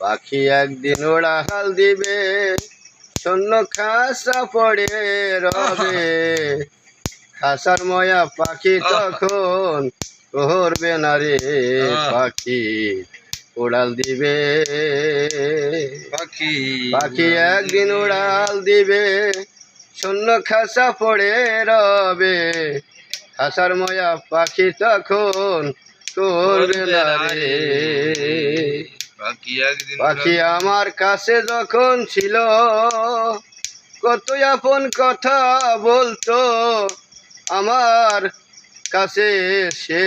পাখি একদিন ওড়াল দিবে শূন্য খাসা পড়ে রবে। খাসার ময়া পাখি তখন করবে না রে পাখি উড়াল দিবে। পাখি। পাখি একদিন উড়াল দিবে শূন্য খাসা পড়ে রবে। খাসার ময়া পাখি তখন করবে না রে। পাখি আমার কাছে যখন ছিল কত আপন কথা বলতো আমার কাছে সে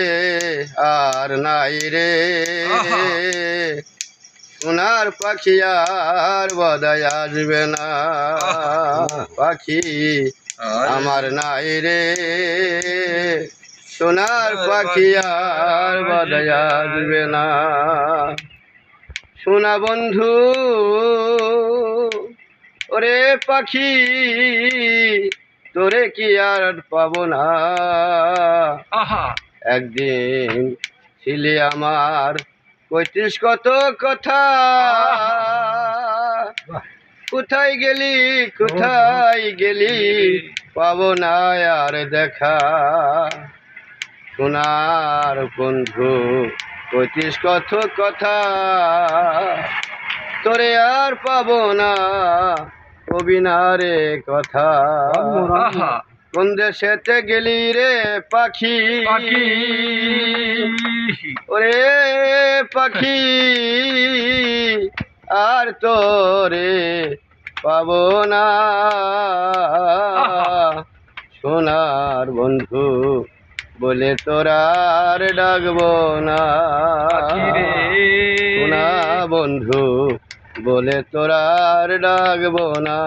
আর নাই রে। সোনার পাখি আর বদায় আসবে না। পাখি আমার নাই রে। সোনার পাখি আর বদায় আসবে না। সোনা বন্ধু ওরে পাখি তোরে কি আর পাবো না? একদিন ছিলি আমার পঁয়ত্রিশ কত কথা কোথায় গেলি কোথায় গেলি পাবো না আর দেখা। সোনার বন্ধু পঁয়ত্রিশ কত কথা তোরে আর পাবো না কবি না কথা কোন দেশেতে গেলি রে পাখি? পাখি। ওরে পাখি আর তোরে পাবো না। সোনার বন্ধু বলে তোরার ডাকব না। সোনা বন্ধু বলে তোরার ডাকব না।